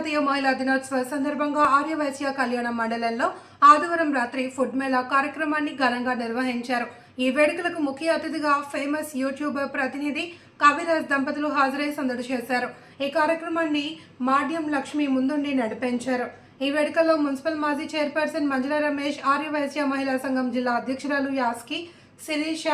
అంతర్జాతీయ మహిళా దినోత్సవ సందర్భంగా ఆర్యవైశ్య కళ్యాణ మండలంలో ఆదివారం రాత్రి ఫుడ్ మేళా కార్యక్రమాన్ని ఘనంగా నిర్వహించారు. ఈ వేడుకలకు ముఖ్య అతిథిగా ఫేమస్ యూట్యూబర్ ప్రతినిధి కవిరాజ్ దంపతులు హాజరై సందడి చేశారు. ఈ కార్యక్రమాన్ని మాడ్యం లక్ష్మి ముందుండి నడిపించారు. ఈ వేడుకల్లో మున్సిపల్ మాజీ చైర్పర్సన్ మంజుల రమేష్ ఆర్యవైశ్య మహిళా సంఘం జిల్లా అధ్యక్షురాలు యాస్కి శిరీష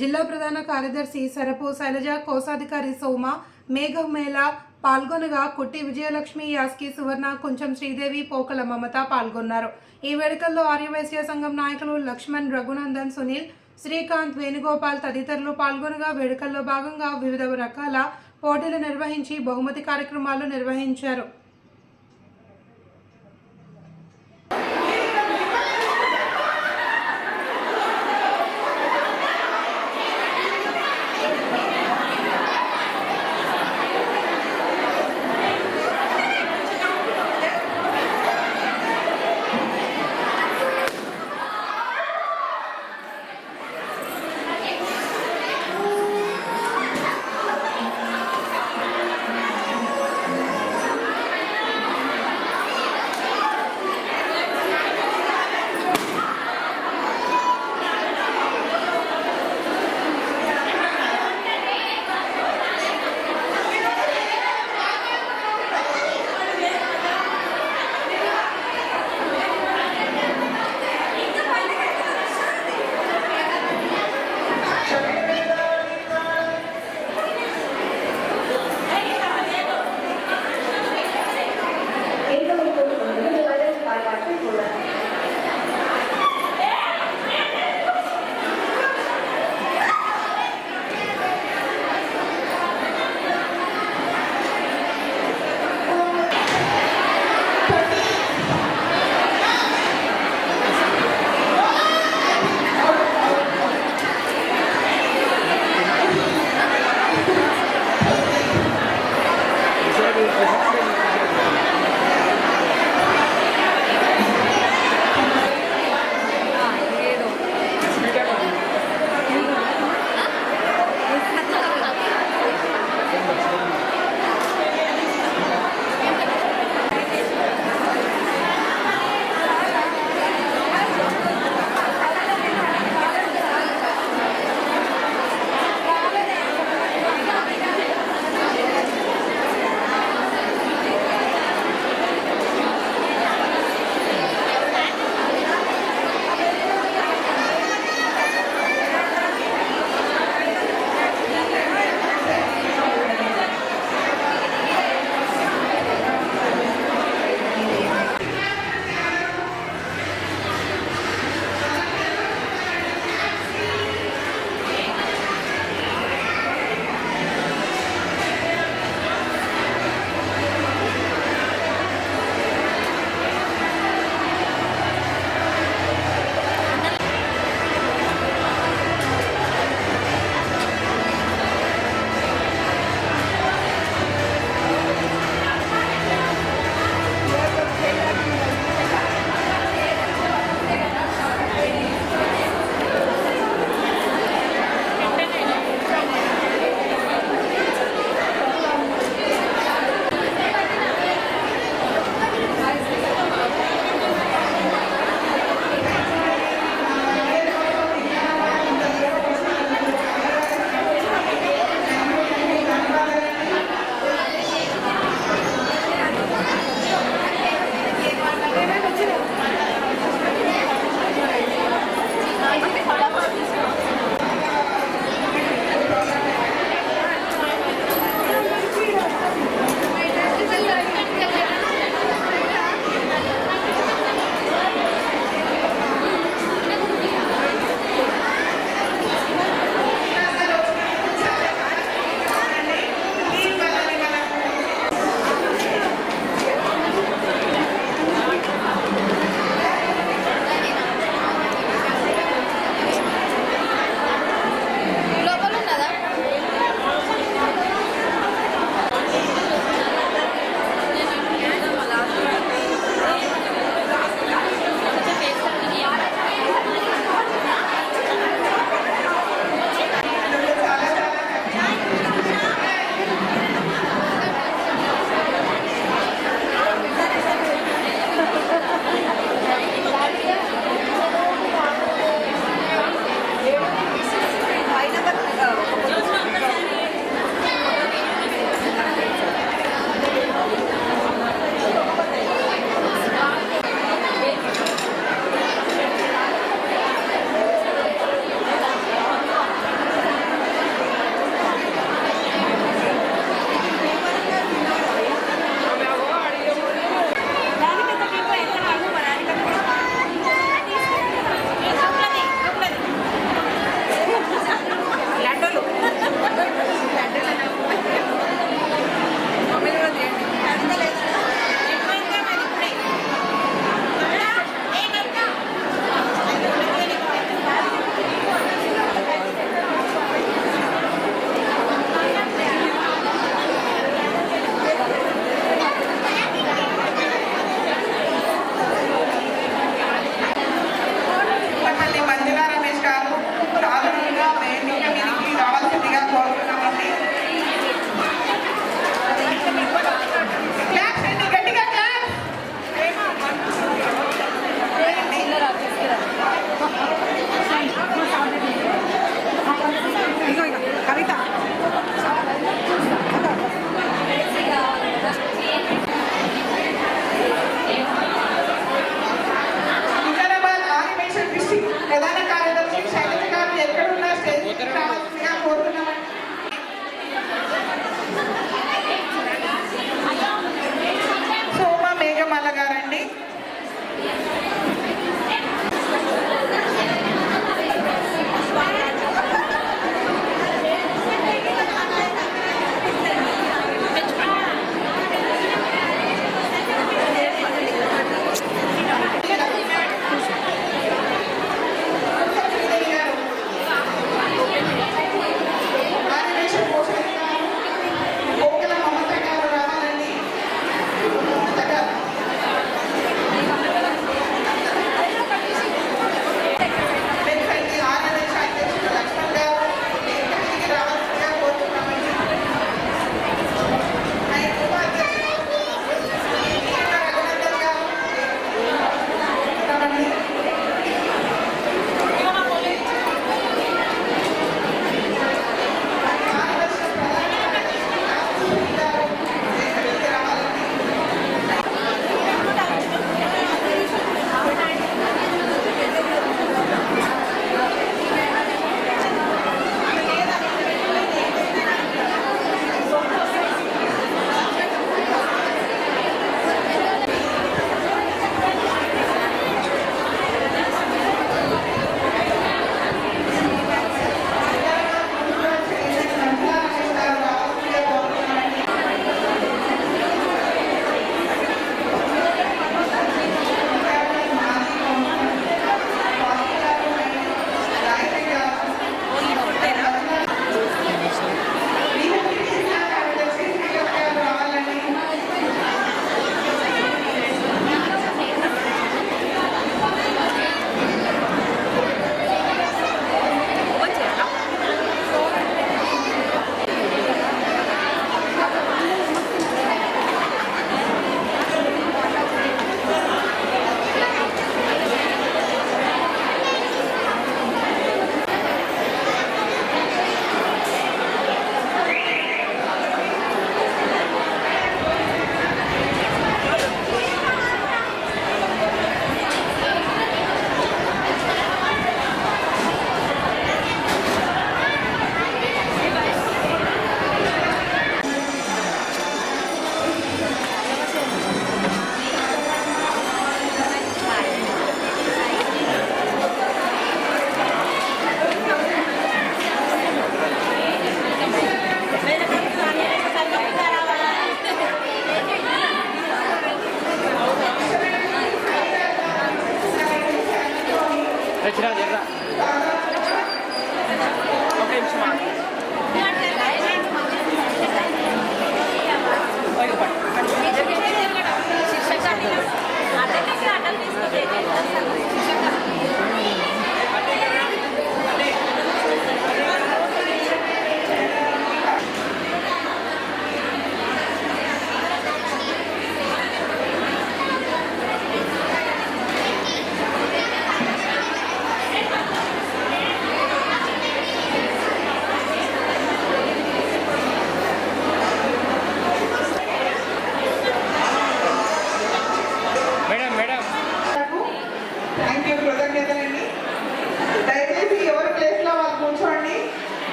జిల్లా ప్రధాన కార్యదర్శి సరపు శైలజ కోశాధికారి సోమ మేఘమేళ పాల్గొనగా కుట్టి విజయలక్ష్మి యాస్కి సువర్ణ కొంచెం శ్రీదేవి పోకల మమత పాల్గొన్నారు. ఈ వేడుకల్లో ఆర్యవైశ్య సంఘం నాయకులు లక్ష్మణ్ రఘునందన్ సునీల్ శ్రీకాంత్ వేణుగోపాల్ తదితరులు పాల్గొనగా వేడుకల్లో భాగంగా వివిధ రకాల పోటీలు నిర్వహించి బహుమతి కార్యక్రమాలు నిర్వహించారు.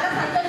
చాలా సంతోషం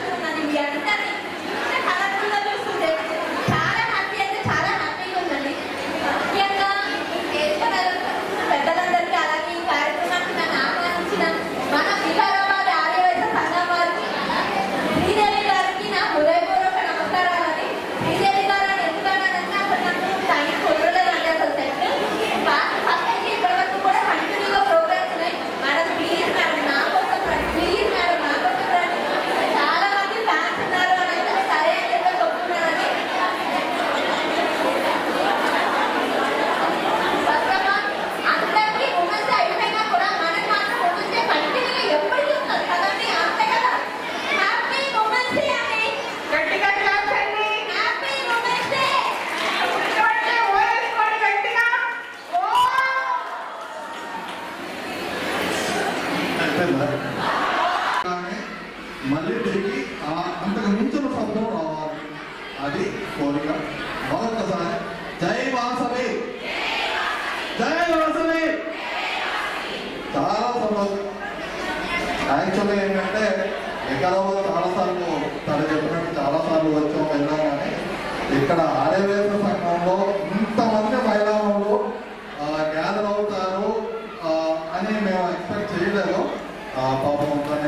啊包括我们的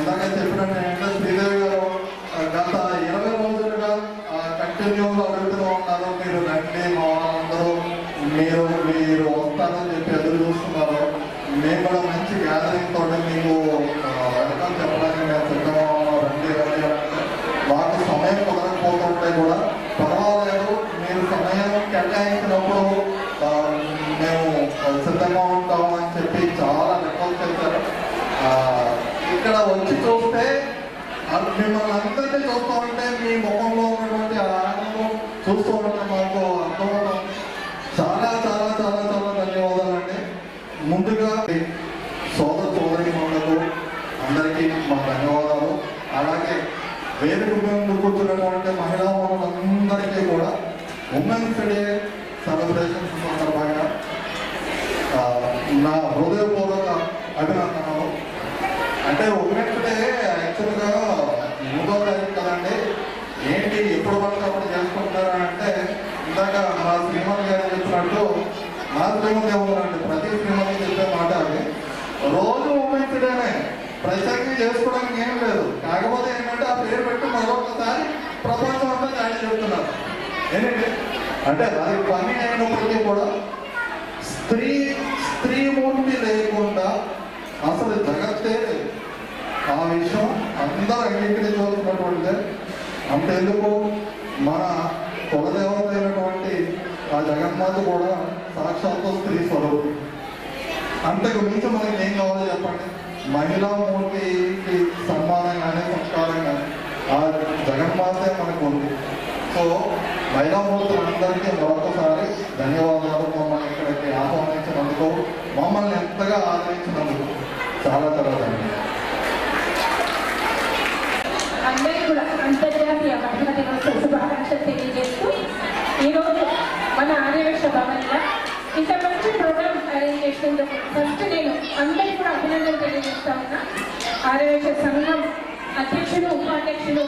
వేదిక మీద అంటే మహిళా మనులందరికీ కూడా ఉమెన్స్ డే సెలబ్రేషన్స్ సందర్భంగా నా హృదయపూర్వక అభినందనలు. అంటే ఉమెన్స్ డే యాక్చువల్గా మూడో తారీఖు కదండి. ఏంటి ఎప్పుడు వరకు అప్పుడు చేసుకుంటారా అంటే ఇందాక మా శ్రీమతి గారు చెప్పినట్టు నా శ్రీమతి ఏమన్నారంటే ప్రతి శ్రీమతి చెప్పే మాట అది. రోజు ఉమెన్స్ డేనే. ప్రత్యేకంగా చేసుకోవడానికి ఏం లేదు. కాకపోతే ఏంటంటే పేరు పెట్టి మరొకసారి ప్రపంచం అంతా దాడి చెప్తున్నారు ఏంటంటే అంటే అది పని అయినప్పటికీ కూడా స్త్రీ స్త్రీ స్త్రీమూర్తి లేకుండా అసలు జగత్తే ఆ విషయం అందరూ అంగీకరించవలసినటువంటిదే అంతెందుకు మన కులదేవత అయినటువంటి ఆ జగన్మాత కూడా సాక్షాత్తు స్త్రీ స్వరూపం. అంతకు మించి మనకి ఏం కావాలో చెప్పండి? మహిళా మూర్తికి సన్మానం కానీ సంస్కారం కానీ ఆ జగన్మాతే మనకు ఉంది. సో మహిళా మూర్తులందరికీ మరొకసారి ధన్యవాదాలు మమ్మల్ని ఇక్కడికి ఆహ్వానించినందుకు మమ్మల్ని ఎంతగా ఆదరించినందుకు చాలా చాలా ధన్యవాదాలు. అందరికీ కూడా అంతర్జాతీయ మహిళా దినోత్సవ శుభాకాంక్షలు తెలియజేస్తూ ఈరోజు మన ఆర్యవేశ భవన్లో ఇంత మంచి ప్రోగ్రామ్ ఫస్ట్ నేను అందరికీ కూడా అభినందనలు తెలియజేస్తా ఉన్నా. ఆర్యవేశ సంఘం అధ్యక్షులు ఉపాధ్యక్షులు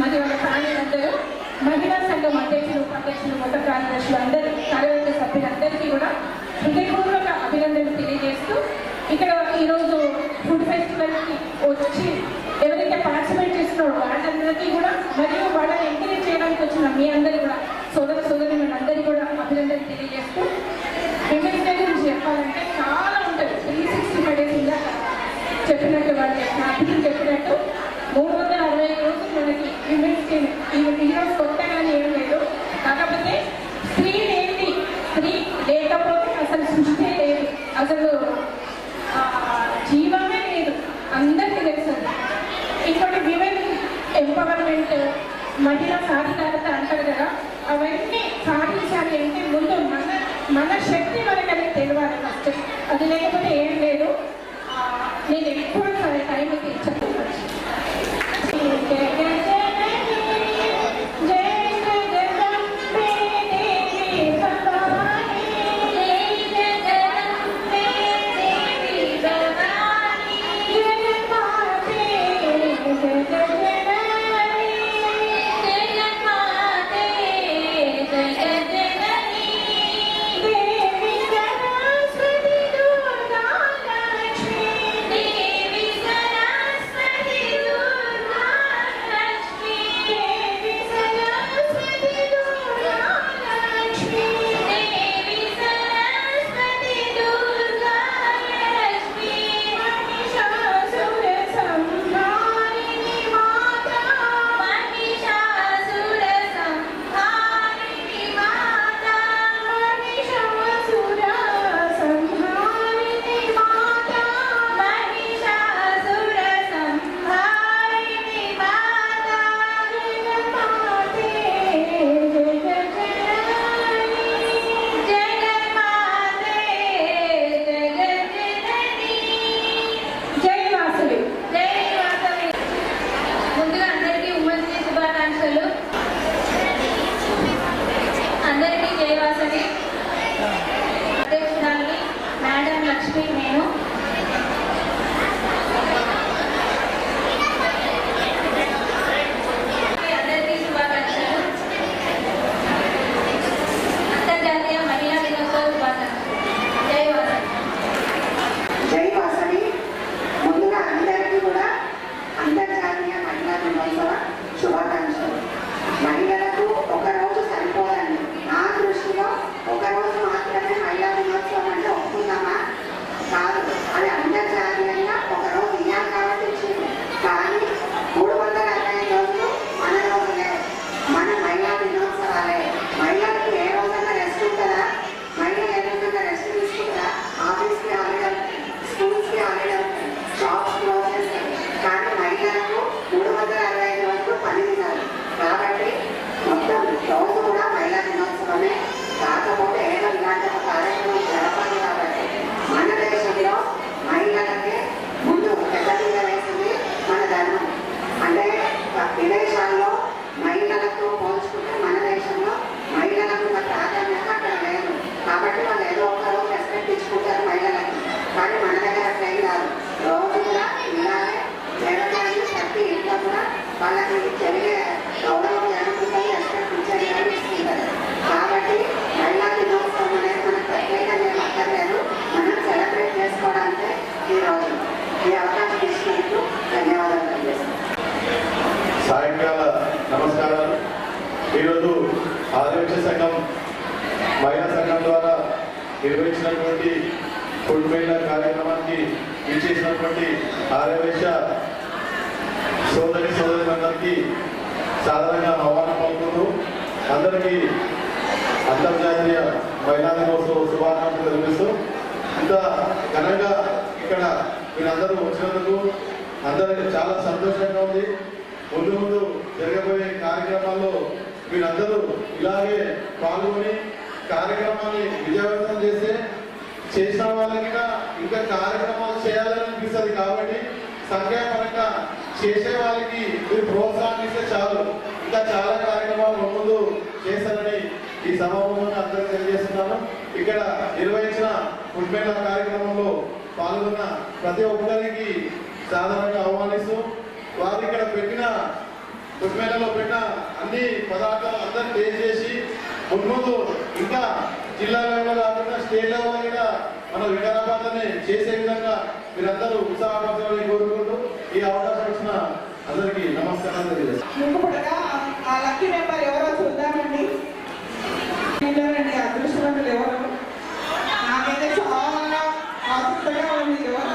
మరి వాళ్ళ ప్రాణులందరూ మహిళా సంఘం అధ్యక్షులు ఉపాధ్యక్షులు మొత్తం కార్యదర్శులు అందరూ కార్యవర్గ సభ్యులందరికీ కూడా హృదయపూర్వక అభినందనలు తెలియజేస్తూ ఇక్కడ ఈరోజు ఫుడ్ ఫెస్టివల్కి వచ్చి ఎవరైతే పార్టిసిపేట్ చేస్తున్నారో వాళ్ళందరికీ కూడా మరియు వాళ్ళని ఎంకరేజ్ చేయడానికి వచ్చిన మీ అందరూ కూడా సోదర సోదరి అందరికీ కూడా అభినందనలు తెలియజేస్తూ విమెన్స్ చెప్పాలంటే చాలా ఉంటుంది. త్రీ సిక్స్టీ ఫైవ్ డేస్ ఇందాక చెప్పినట్టు వాళ్ళు హ్యాపీ చెప్పినట్టు మూడు వందల అరవై రోజులు మనకి విమెన్స్ డే ఈరోజు కొత్తగానే ఏం లేదు. కాకపోతే స్త్రీ ఏంటి? స్త్రీ లేకపోతే అసలు సృష్టి లేదు. అసలు జీవమే లేదు. అందరికీ తెలుసు. ఇంకోటి విమెన్ ఎంపవర్మెంట్ మహిళా సాధికారత అంటారు కదా అవన్నీ సాధించాలి అంటే ముందు మన శక్తి మనకి అనేది తెలియాలి ఫస్ట్ అది లేకపోతే ఏం లేదు. ఆ, నేను ఎక్కువ టైంకి చెప్పవచ్చు Amen. ఆరోగ్య సంఘం మహిళా సంఘం ద్వారా నిర్వహించినటువంటి ఫుడ్ మేళ కార్యక్రమానికి ఇచ్చేసినటువంటి ఆరవేశ సోదరి సోదరులందరికీ సాధారణంగా ఆహ్వానం పలుకుతూ అందరికీ అంతర్జాతీయ మహిళా దినోత్సవ శుభాకాంక్షలు తెలిపిస్తూ ఇంత ఘనంగా ఇక్కడ మీరందరూ వచ్చినందుకు అందరికీ చాలా సంతోషంగా ఉంది. ముందు ముందు జరగబోయే కార్యక్రమాల్లో మీరందరూ ఇలాగే పాల్గొని కార్యక్రమాన్ని విజయవంతం చేస్తే చేసిన వాళ్ళకి ఇంకా కార్యక్రమాలు చేయాలని అనిపిస్తుంది కాబట్టి సంఖ్యాపరంగా చేసే వాళ్ళకి మీరు ప్రోత్సాహం ఇస్తే చాలు. ఇంకా చాలా కార్యక్రమాలు ముందు చేశారని ఈ సమావేశంలో అందరూ తెలియజేస్తున్నాను. ఇక్కడ నిర్వహించిన ఫుడ్మేళ కార్యక్రమంలో పాల్గొన్న ప్రతి ఒక్కరికి సాధారణంగా ఆహ్వానిస్తూ వారు ఇక్కడ పెట్టిన ఫుడ్మేళలో పెట్టిన అన్ని పదార్థాలు అందరూ టేస్ట్ చేసి ముందు ఇంకా జిల్లా లెవెల్ కాకుండా స్టేట్ లెవెల్ కూడా మన వికారాబాద్ అనే చేసే విధంగా మీరందరూ ఉత్సాహపరచాలని కోరుకుంటూ ఈ అవకాశం ఇచ్చిన అందరికీ నమస్కారం తెలియజేస్తాను. అదృష్టవంతులు ఎవరు? నాకైతే చాలా ఆసక్తిగా ఉంది ఎవరు?